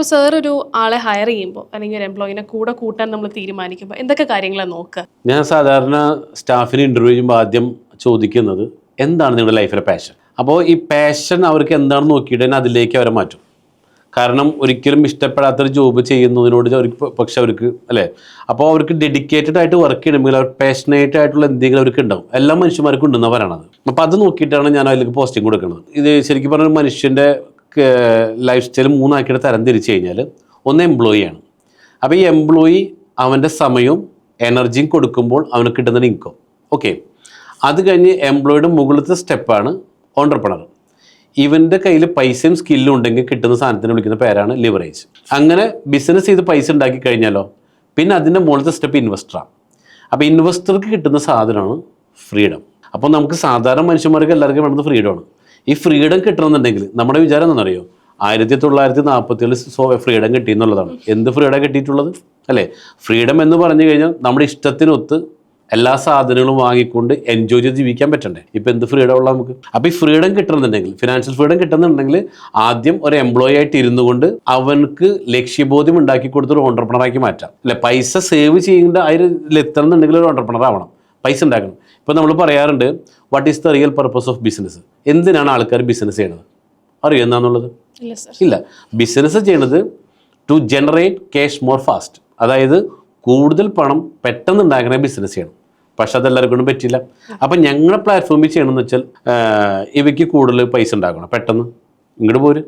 അപ്പോൾ സാർ ഒരു ആളെ ഹയർ ചെയ്യുമ്പോൾ അല്ലെങ്കിൽ ഒരു എംപ്ലോയിനെ കൂടെ കൂട്ടാൻ നമ്മൾ തീരുമാനിക്കുമ്പോൾ എന്തൊക്കെ കാര്യങ്ങളാണ് നോക്കുക? ഞാൻ സാധാരണ സ്റ്റാഫിന് ഇന്റർവ്യൂ ചെയ്യുമ്പോൾ ആദ്യം ചോദിക്കുന്നത് എന്താണ് നിങ്ങളുടെ ലൈഫിലെ പാഷൻ അപ്പോൾ ഈ പാഷൻ അവർക്ക് എന്താണ് നോക്കിയിട്ട് തന്നെ അതിലേക്ക് അവരെ മാറ്റും. കാരണം ഒരിക്കലും ഇഷ്ടപ്പെടാത്തൊരു ജോബ് ചെയ്യുന്നതിനോട് അവർക്ക് പക്ഷെ അവർക്ക് അല്ലേ? അപ്പോൾ അവർക്ക് ഡെഡിക്കേറ്റഡ് ആയിട്ട് വർക്ക് ചെയ്യണമെങ്കിൽ അവർ പാഷനേറ്റ് ആയിട്ടുള്ള എന്തെങ്കിലും അവർക്ക് ഉണ്ടാവും. എല്ലാ മനുഷ്യന്മാർക്കും ഉണ്ടെന്നാണ് പറയണത്. അപ്പോൾ അത് നോക്കിയിട്ടാണ് ഞാൻ അതിലേക്ക് പോസ്റ്റിംഗ് കൊടുക്കുന്നത്. ഇത് ശരിക്കും പറഞ്ഞാൽ മനുഷ്യന്റെ ലൈഫ് സ്റ്റൈൽ മൂന്നാക്കിയിട്ട് തരം തിരിച്ചു കഴിഞ്ഞാൽ ഒന്ന് എംപ്ലോയി ആണ്. അപ്പോൾ ഈ എംപ്ലോയി അവന്റെ സമയവും എനർജിയും കൊടുക്കുമ്പോൾ അവന് കിട്ടുന്ന ഇൻകം ഓക്കെ അത് കഴിഞ്ഞ് എംപ്ലോയിയുടെ മുകളിലത്തെ സ്റ്റെപ്പാണ് ഓണ്ടർപ്രണർ ഇവന്റെ കയ്യിൽ പൈസയും സ്കില്ലും ഉണ്ടെങ്കിൽ കിട്ടുന്ന സാധനത്തിന് വിളിക്കുന്ന പേരാണ് ലിവറേജ് അങ്ങനെ ബിസിനസ് ചെയ്ത് പൈസ ഉണ്ടാക്കി കഴിഞ്ഞാലോ പിന്നെ അതിന്റെ മുകളിലത്തെ സ്റ്റെപ്പ് ഇൻവെസ്റ്ററാണ് അപ്പോൾ ഇൻവെസ്റ്റർക്ക് കിട്ടുന്ന സാധനമാണ് ഫ്രീഡം അപ്പോൾ നമുക്ക് സാധാരണ മനുഷ്യന്മാർക്ക് എല്ലാവർക്കും വേണ്ടത് ഫ്രീഡമാണ് ഈ ഫ്രീഡം കിട്ടണമെന്നുണ്ടെങ്കിൽ നമ്മുടെ വിചാരം എന്താണെന്നറിയോ? ആയിരത്തി തൊള്ളായിരത്തി നാൽപ്പത്തി സോ ഫ്രീഡം കിട്ടി എന്നുള്ളതാണ്. എന്ത് ഫ്രീഡം കിട്ടിയിട്ടുള്ളത്? അല്ലേ? ഫ്രീഡം എന്ന് പറഞ്ഞു കഴിഞ്ഞാൽ നമ്മുടെ ഇഷ്ടത്തിനൊത്ത് എല്ലാ സാധനങ്ങളും വാങ്ങിക്കൊണ്ട് എൻജോയ് ചെയ്ത് ജീവിക്കാൻ പറ്റണ്ടേ? ഇപ്പം എന്ത് ഫ്രീഡം ഉള്ള നമുക്ക്? അപ്പോൾ ഈ ഫ്രീഡം കിട്ടണമെന്നുണ്ടെങ്കിൽ ഫിനാൻഷ്യൽ ഫ്രീഡം കിട്ടുന്നുണ്ടെങ്കിൽ ആദ്യം ഒരു എംപ്ലോയി ആയിട്ട് ഇരുന്നു കൊണ്ട് അവനക്ക് ലക്ഷ്യബോധ്യം ഉണ്ടാക്കി കൊടുത്തൊരു ഓണ്ടർപ്രണറാക്കി മാറ്റാം. അല്ലെ? പൈസ സേവ് ചെയ്യേണ്ട അതിൽ എത്തണമെന്നുണ്ടെങ്കിൽ ഒരു ഓണ്ടർപ്രണർ ആവണം. പൈസ ഉണ്ടാക്കണം. ഇപ്പോൾ നമ്മൾ പറയാറുണ്ട് what is the real purpose of business എന്തിനാണ് ആൾക്കാർ ബിസിനസ് ചെയ്യണത്? അറിയോ എന്താണെന്നുള്ളത് ഇല്ല ബിസിനസ് ചെയ്യണത് to generate cash more fast അതായത് കൂടുതൽ പണം പെട്ടെന്ന് ഉണ്ടാക്കണ ബിസിനസ് ചെയ്യണം. പക്ഷെ അതെല്ലാവർക്കും കൊണ്ടും പറ്റില്ല. അപ്പം ഞങ്ങളുടെ പ്ലാറ്റ്ഫോമിൽ ചെയ്യണമെന്ന് വെച്ചാൽ ഇവയ്ക്ക് കൂടുതൽ പൈസ ഉണ്ടാക്കണം. പെട്ടെന്ന്. ഇങ്ങോട്ട് പോര്.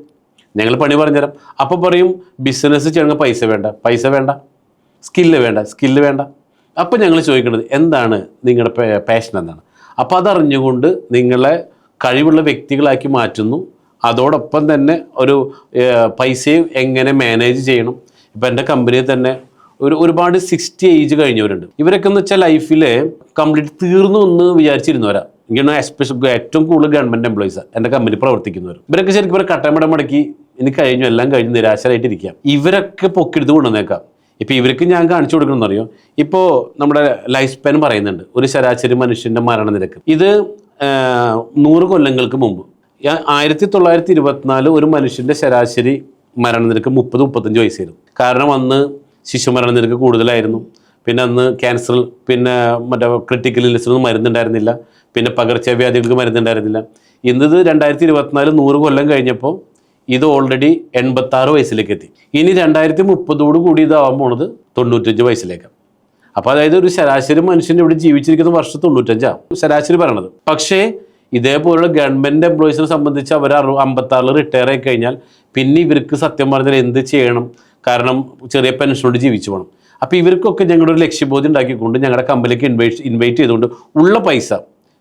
ഞങ്ങൾ പണി പറഞ്ഞുതരാം. അപ്പോൾ പറയും ബിസിനസ് ചെയ്യണമെങ്കിൽ പൈസ വേണ്ട. പൈസ വേണ്ട. സ്കില്ല് വേണ്ട. സ്കില്ല് വേണ്ട. അപ്പോൾ ഞങ്ങൾ ചോദിക്കുന്നത് എന്താണ് നിങ്ങളുടെ പാഷൻ എന്താണ് അപ്പോൾ അതറിഞ്ഞുകൊണ്ട് നിങ്ങളെ കഴിവുള്ള വ്യക്തികളാക്കി മാറ്റുന്നു. അതോടൊപ്പം തന്നെ ഒരു പൈസയും എങ്ങനെ മാനേജ് ചെയ്യണം. ഇപ്പം എന്റെ കമ്പനിയിൽ തന്നെ ഒരു ഒരുപാട് സിക്സ്റ്റി ഏജ് കഴിഞ്ഞവരുണ്ട്. ഇവരൊക്കെ എന്ന് വെച്ചാൽ ലൈഫിൽ കംപ്ലീറ്റ് തീർന്നു എന്ന് വിചാരിച്ചിരുന്നവരാ. ഇങ്ങനെ എസ്പെഷ്യൽ ഏറ്റവും കൂടുതൽ ഗവൺമെന്റ് എംപ്ലോയീസാണ് എന്റെ കമ്പനി പ്രവർത്തിക്കുന്നവർ ഇവരൊക്കെ ശരിക്കും ഇവരെ കട്ടമട മടക്കി ഇനി കഴിഞ്ഞു എല്ലാം കഴിഞ്ഞ് നിരാശരായിട്ടിരിക്കുക ഇവരൊക്കെ പൊക്കെടുത്ത് കൊണ്ടുവന്നേക്കാം. ഇപ്പോൾ ഇവർക്ക് ഞാൻ കാണിച്ചു കൊടുക്കണമെന്ന് അറിയോ? ഇപ്പോൾ നമ്മുടെ ലൈഫ് സ്പാൻ പറയുന്നുണ്ട്. ഒരു ശരാശരി മനുഷ്യന്റെ മരണനിരക്ക്. ഇത് നൂറ് കൊല്ലങ്ങൾക്ക് മുമ്പ്. ആയിരത്തി തൊള്ളായിരത്തി ഇരുപത്തിനാല് ഒരു മനുഷ്യന്റെ ശരാശരി മരണനിരക്ക് മുപ്പത് മുപ്പത്തഞ്ച് വയസ്സായിരുന്നു. കാരണം അന്ന് ശിശു മരണനിരക്ക് കൂടുതലായിരുന്നു. പിന്നെ അന്ന് ക്യാൻസർ പിന്നെ മറ്റേ ക്രിട്ടിക്കൽ ഇല്ലസിനൊന്നും മരുന്നുണ്ടായിരുന്നില്ല. പിന്നെ പകർച്ചവ്യാധികൾക്ക് മരുന്നുണ്ടായിരുന്നില്ല. ഇന്നത് രണ്ടായിരത്തി ഇരുപത്തിനാല് നൂറ് കൊല്ലം കഴിഞ്ഞപ്പോൾ ഇത് ഓൾറെഡി എൺപത്തി ആറ് വയസ്സിലേക്ക് എത്തി ഇനി രണ്ടായിരത്തി മുപ്പതോട് കൂടി ഇതാവാൻ പോണത് തൊണ്ണൂറ്റഞ്ച് വയസ്സിലേക്ക്. അപ്പോൾ അതായത് ഒരു ശരാശരി മനുഷ്യൻ ഇവിടെ ജീവിച്ചിരിക്കുന്ന വർഷം തൊണ്ണൂറ്റഞ്ചാണ് ശരാശരി പറയണത്. പക്ഷേ ഇതേപോലുള്ള ഗവൺമെന്റ് എംപ്ലോയീസിനെ സംബന്ധിച്ച് അവർ അറു അമ്പത്താറിൽ റിട്ടയർ ആയി കഴിഞ്ഞാൽ പിന്നെ ഇവർക്ക് സത്യം പറഞ്ഞാൽ എന്ത് ചെയ്യണം? കാരണം ചെറിയ പെൻഷനോട് ജീവിച്ചു പോകണം അപ്പോൾ ഇവർക്കൊക്കെ ഞങ്ങളുടെ ഒരു ലക്ഷ്യബോധം ഉണ്ടാക്കിക്കൊണ്ട് ഞങ്ങളുടെ കമ്പനിക്ക് ഇൻവൈറ്റ് ഇൻവൈറ്റ് ചെയ്തുകൊണ്ട് ഉള്ള പൈസ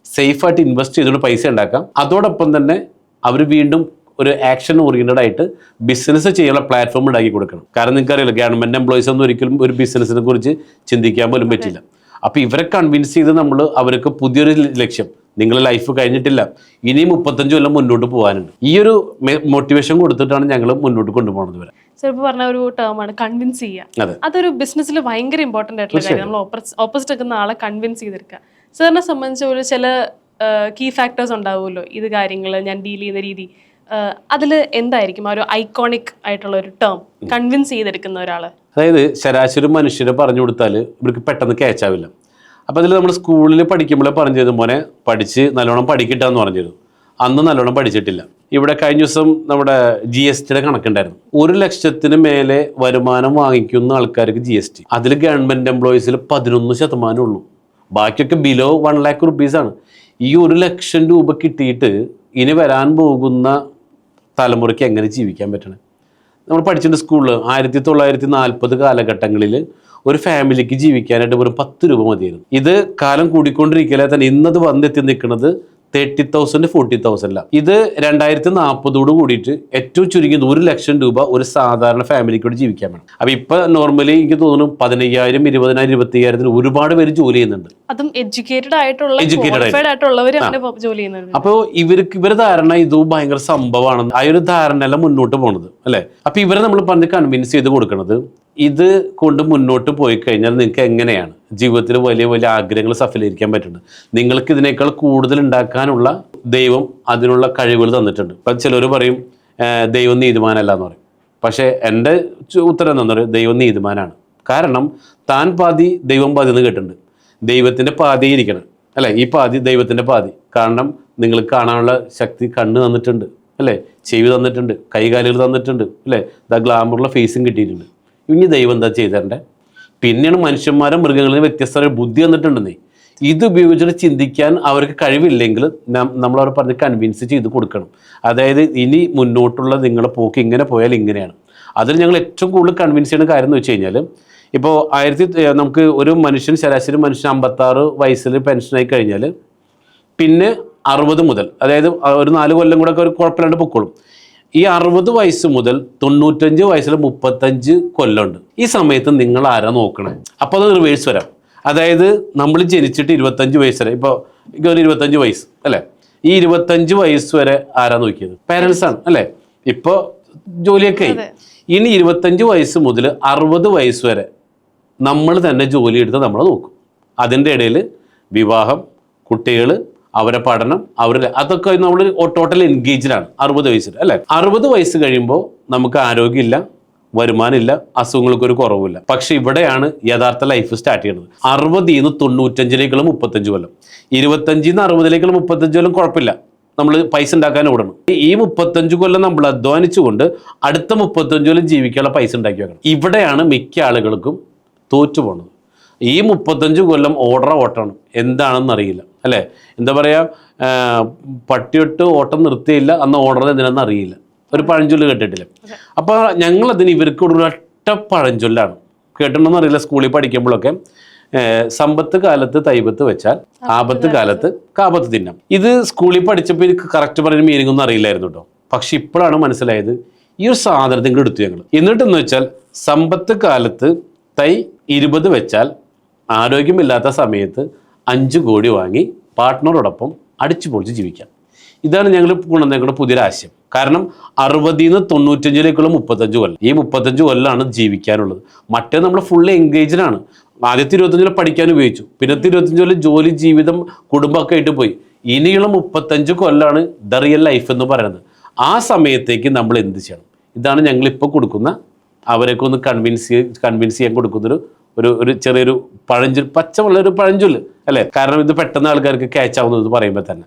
സേഫായിട്ട് ഇൻവെസ്റ്റ് ചെയ്തുകൊണ്ട് പൈസ ഉണ്ടാക്കാം. അതോടൊപ്പം തന്നെ അവർ വീണ്ടും ഒരു ആക്ഷൻ ഓറിയന്റഡ് ആയിട്ട് ബിസിനസ് ചെയ്യാനുള്ള പ്ലാറ്റ്ഫോം ഉണ്ടാക്കി കൊടുക്കണം. കാരണം നിങ്ങൾക്കറിയില്ല ഗവൺമെന്റ് എംപ്ലോയീസ് ഒന്നും ഒരിക്കലും ഒരു ബിസിനസ്സിനെ കുറിച്ച് ചിന്തിക്കാൻ പോലും പറ്റില്ല. അപ്പോൾ ഇവരെ കൺവിൻസ് ചെയ്ത് നമ്മൾ അവർക്ക് പുതിയൊരു ലക്ഷ്യം നിങ്ങളുടെ ലൈഫ് കഴിഞ്ഞിട്ടില്ല ഇനി മുപ്പത്തഞ്ച് കൊല്ലം മുന്നോട്ട് പോകാനുണ്ട്. ഈ ഒരു മോട്ടിവേഷൻ കൊടുത്തിട്ടാണ് ഞങ്ങൾ മുന്നോട്ട് കൊണ്ടുപോകുന്നത് ഇപ്പോൾ പറഞ്ഞ ഒരു ടേമാണ് കൺവിൻസ് ചെയ്യുക. അതൊരു ബിസിനസ്സിൽ ഭയങ്കര ഇമ്പോർട്ടന്റ് ആയിട്ടുള്ള കാര്യം നമ്മൾ ഓപ്പോസിറ്റ് നിൽക്കുന്ന ആളെ കൺവിൻസ് ചെയ്തെടുക്കുക സാറിനെ സംബന്ധിച്ച് ഒരു ചില കീ ഫാക്ടേഴ്സ് ഉണ്ടാവുമല്ലോ. ഇത് കാര്യങ്ങൾ ഞാൻ ഡീൽ ചെയ്യുന്ന രീതി. അതിൽ എന്തായിരിക്കും? ആ ഒരു ഐക്കോണിക് ആയിട്ടുള്ള ഒരു ടേം കൺവിൻസ് ചെയ്തെടുക്കുന്ന ഒരാൾ അതായത് ശരാശരി മനുഷ്യരെ പറഞ്ഞു കൊടുത്താൽ ഇവർക്ക് പെട്ടെന്ന് ക്യാച്ച് ആവില്ല. അപ്പോൾ അതിൽ നമ്മൾ സ്കൂളിൽ പഠിക്കുമ്പോഴേ പറഞ്ഞു ചെയ്തു മോനെ പഠിച്ച് നല്ലോണം പഠിക്കട്ടെന്ന് പറഞ്ഞു ചെയ്തു അന്ന് നല്ലോണം പഠിച്ചിട്ടില്ല. ഇവിടെ കഴിഞ്ഞ ദിവസം നമ്മുടെ ജി എസ് ടിയുടെ കണക്കുണ്ടായിരുന്നു. ഒരു ലക്ഷത്തിന് മേലെ വരുമാനം വാങ്ങിക്കുന്ന ആൾക്കാർക്ക് ജി എസ് ടി അതിൽ ഗവൺമെന്റ് എംപ്ലോയീസിൽ പതിനൊന്ന് ശതമാനം ഉള്ളൂ. ബാക്കിയൊക്കെ ബിലോ വൺ ലാക്ക് ആണ്. ഈ ഒരു ലക്ഷം രൂപ കിട്ടിയിട്ട് ഇനി വരാൻ പോകുന്ന തലമുറയ്ക്ക് എങ്ങനെ ജീവിക്കാൻ പറ്റണേ? നമ്മൾ പഠിച്ചിട്ടുണ്ട് സ്കൂളിൽ ആയിരത്തി തൊള്ളായിരത്തി നാൽപ്പത് കാലഘട്ടങ്ങളിൽ ഒരു ഫാമിലിക്ക് ജീവിക്കാനായിട്ട് വെറും പത്ത് രൂപ മതിയായിരുന്നു. ഇത് കാലം കൂടിക്കൊണ്ടിരിക്കലെ തന്നെ ഇന്നത് വന്നെത്തി നിൽക്കുന്നത് തേർട്ടി തൗസൻഡ് ഫോർട്ടി തൗസൻഡില ഇത് രണ്ടായിരത്തി നാൽപ്പതോട് കൂടിയിട്ട് ഏറ്റവും ചുരുങ്ങിയത് ഒരു ലക്ഷം രൂപ ഒരു സാധാരണ ഫാമിലിക്കൂടെ ജീവിക്കാൻ വേണം. അപ്പം ഇപ്പം നോർമലി എനിക്ക് തോന്നുന്നു പതിനയ്യായിരം ഇരുപതിനായിരം ഇരുപത്തിയ്യായിരത്തിന് ഒരുപാട് പേര് ജോലി ചെയ്യുന്നുണ്ട്. അതും എഡ്യൂക്കേറ്റഡ് ആയിട്ടുള്ള ക്വാളിഫൈഡ് ആയിട്ടുള്ളവർ അങ്ങനെ ജോലി ചെയ്യുന്നത് അപ്പോൾ ഇവർക്ക് ഇവരെ ധാരണ ഇത് ഭയങ്കര സംഭവമാണ് ആ ഒരു ധാരണയല്ല മുന്നോട്ട് പോണത് അല്ലേ? അപ്പൊ ഇവരെ നമ്മൾ പറഞ്ഞ് കൺവിൻസ് ചെയ്ത് കൊടുക്കണത് ഇത് കൊണ്ട് മുന്നോട്ട് പോയി കഴിഞ്ഞാൽ നിങ്ങൾക്ക് എങ്ങനെയാണ്? ജീവിതത്തിൽ വലിയ വലിയ ആഗ്രഹങ്ങൾ സഫലീകരിക്കാൻ പറ്റുന്നത് നിങ്ങൾക്ക് ഇതിനേക്കാൾ കൂടുതൽ ഉണ്ടാക്കാനുള്ള ദൈവം അതിനുള്ള കഴിവുകൾ തന്നിട്ടുണ്ട്. ഇപ്പം ചിലർ പറയും ദൈവം നീതിമാനല്ല എന്ന് പറയും. പക്ഷേ എന്റെ ഉത്തരം എന്താ പറയുക ദൈവം നീതിമാനാണ്. കാരണം താൻ പാതി ദൈവം പാതി എന്ന് കേട്ടിട്ടുണ്ട്. ദൈവത്തിന്റെ പാതിയിരിക്കണം അല്ലേ? ഈ പാതി ദൈവത്തിന്റെ പാതി. കാരണം നിങ്ങൾ കാണാനുള്ള ശക്തി കണ്ണ് തന്നിട്ടുണ്ട്. അല്ലേ? ചെവി തന്നിട്ടുണ്ട്. കൈകാലുകൾ തന്നിട്ടുണ്ട്. അല്ലേ? ദ ഗ്ലാമറുള്ള ഫേസും കിട്ടിയിട്ടുണ്ട്. ഇനി ദൈവം എന്താ ചെയ്തേണ്ടേ പിന്നെയാണ് മനുഷ്യന്മാരെ മൃഗങ്ങളിൽ നിന്ന് വ്യത്യസ്തമായ ബുദ്ധി തന്നിട്ടുണ്ടെന്നേ. ഇത് ഉപയോഗിച്ചിട്ട് ചിന്തിക്കാൻ അവർക്ക് കഴിവില്ലെങ്കിൽ നമ്മൾ അവർ പറഞ്ഞ് കൺവിൻസ് ചെയ്ത് കൊടുക്കണം. അതായത് ഇനി മുന്നോട്ടുള്ള നിങ്ങളുടെ പോക്ക് ഇങ്ങനെ പോയാൽ ഇങ്ങനെയാണ്. അതിൽ ഞങ്ങൾ ഏറ്റവും കൂടുതൽ കൺവിൻസ് ചെയ്യുന്ന കാര്യം എന്ന് വെച്ച് കഴിഞ്ഞാൽ ഇപ്പോൾ ആയിരത്തി നമുക്ക് ഒരു മനുഷ്യൻ ശരാശരി മനുഷ്യൻ അമ്പത്താറ് വയസ്സിൽ പെൻഷനായി കഴിഞ്ഞാൽ പിന്നെ അറുപത് മുതൽ അതായത് ഒരു നാല് കൊല്ലം കൂടെ ഒക്കെ ഒരു കുഴപ്പമില്ലാണ്ട് പൊക്കോളും. ഈ അറുപത് വയസ്സ് മുതൽ തൊണ്ണൂറ്റഞ്ച് വയസ്സിൽ മുപ്പത്തഞ്ച് കൊല്ലമുണ്ട്. ഈ സമയത്ത് നിങ്ങൾ ആരാ നോക്കണം? അപ്പോൾ അത് റിവേഴ്സ് വരാം. അതായത് നമ്മൾ ജനിച്ചിട്ട് ഇരുപത്തഞ്ച് വയസ്സ് വരെ ഇപ്പോൾ ഒരു ഇരുപത്തഞ്ച് വയസ്സ് അല്ലേ? ഈ ഇരുപത്തഞ്ച് വയസ്സ് വരെ ആരാ നോക്കിയത്? പേരൻസാണ് ആണ് അല്ലേ? ഇപ്പോൾ ജോലിയൊക്കെ ഇനി ഇരുപത്തഞ്ച് വയസ്സ് മുതൽ അറുപത് വയസ്സ് വരെ നമ്മൾ തന്നെ ജോലി എടുത്ത് നമ്മൾ നോക്കും. അതിന്റെ ഇടയിൽ വിവാഹം കുട്ടികൾ അവരെ പഠനം അവരുടെ അതൊക്കെ നമ്മൾ ടോട്ടൽ എൻഗേജ്ഡാണ് അറുപത് വയസ്സിൽ അല്ലേ? അറുപത് വയസ്സ് കഴിയുമ്പോൾ നമുക്ക് ആരോഗ്യമില്ല വരുമാനമില്ല അസുഖങ്ങൾക്ക് ഒരു കുറവില്ല പക്ഷെ ഇവിടെയാണ് യഥാർത്ഥ ലൈഫ് സ്റ്റാർട്ട് ചെയ്യുന്നത് അറുപതിൽ നിന്ന് തൊണ്ണൂറ്റഞ്ചിലേക്കുള്ള മുപ്പത്തഞ്ച് കൊല്ലം. ഇരുപത്തഞ്ചിൽ നിന്ന് അറുപതിലേക്കുള്ള മുപ്പത്തഞ്ച് കൊല്ലം കുഴപ്പമില്ല. നമ്മൾ പൈസ ഉണ്ടാക്കാൻ ഓടണം. ഈ മുപ്പത്തഞ്ച് കൊല്ലം നമ്മൾ അധ്വാനിച്ചുകൊണ്ട് അടുത്ത മുപ്പത്തഞ്ച് കൊല്ലം ജീവിക്കാനുള്ള പൈസ ഉണ്ടാക്കി വെക്കണം. ഇവിടെയാണ് മിക്ക ആളുകൾക്കും തോറ്റു പോണത് ഈ മുപ്പത്തഞ്ച് കൊല്ലം ഓർഡർ ഓട്ടണം എന്താണെന്ന് അറിയില്ല. അല്ലേ? എന്താ പറയുക പട്ടിയൊട്ട് ഓട്ടം നിർത്തിയില്ല അന്ന് ഓർഡർ എന്തിനാണെന്ന് അറിയില്ല. ഒരു പഴഞ്ചൊല്ല് കേട്ടിട്ടില്ല? അപ്പോൾ ഞങ്ങളതിന് ഇവർക്ക് ഒരു ഒറ്റ പഴഞ്ചൊല്ലാണ്. കേട്ടിട്ടുണ്ടെന്ന് അറിയില്ല സ്കൂളിൽ പഠിക്കുമ്പോഴൊക്കെ. സമ്പത്ത് കാലത്ത് തൈബത്ത് വെച്ചാൽ ആപത്ത് കാലത്ത്. കാപത്ത് തിന്നാം. ഇത് സ്കൂളിൽ പഠിച്ചപ്പോൾ എനിക്ക് കറക്റ്റ് പറയുന്ന മീനിങ് ഒന്നും അറിയില്ലായിരുന്നു കേട്ടോ. പക്ഷെ ഇപ്പോഴാണ് മനസ്സിലായത് ഈ ഒരു സാധനത്തിന്റെ എടുത്തു ഞങ്ങൾ എന്നിട്ടെന്ന് വെച്ചാൽ സമ്പത്ത് കാലത്ത് തൈ ഇരുപത് വെച്ചാൽ ആരോഗ്യമില്ലാത്ത സമയത്ത് അഞ്ച് കോടി വാങ്ങി പാർട്ട്ണറോടൊപ്പം അടിച്ചു പൊളിച്ച് ജീവിക്കാം. ഇതാണ് ഞങ്ങൾ കൊണ്ടുവന്നേക്കുന്ന പുതിയൊരു ആശയം. കാരണം അറുപതിൽ നിന്ന് തൊണ്ണൂറ്റഞ്ചിലേക്കുള്ള മുപ്പത്തഞ്ച് കൊല്ലം. ഈ മുപ്പത്തഞ്ച് കൊല്ലമാണ് ജീവിക്കാനുള്ളത്. മറ്റേ നമ്മൾ ഫുൾ എൻഗേജ്ഡ് ആണ്. ആദ്യത്തെ ഇരുപത്തഞ്ച് കൊല്ലം പഠിക്കാൻ ഉപയോഗിച്ചു. പിന്നെ ഇരുപത്തഞ്ച് കൊല്ലം ജോലി ജീവിതം കുടുംബമൊക്കെ ആയിട്ട് പോയി. ഇനിയുള്ള മുപ്പത്തഞ്ച് കൊല്ലമാണ് ദ റിയൽ ലൈഫ് എന്ന് പറയുന്നത്. ആ സമയത്തേക്ക് നമ്മൾ എന്ത് ചെയ്യണം? ഇതാണ് ഞങ്ങൾ ഇപ്പോൾ കൊടുക്കുന്ന അവരെയൊക്കെ ഒന്ന് കൺവിൻസ് കൺവിൻസ് ചെയ്യാൻ കൊടുക്കുന്നൊരു ഒരു ഒരു ചെറിയൊരു പഴഞ്ചൊൽ പച്ചമുള്ള ഒരു പഴഞ്ചൊല്ല് അല്ലേ? കാരണം ഇത് പെട്ടെന്ന് ആൾക്കാർക്ക് ക്യാച്ച് ആവുന്നത് പറയുമ്പോൾ തന്നെ.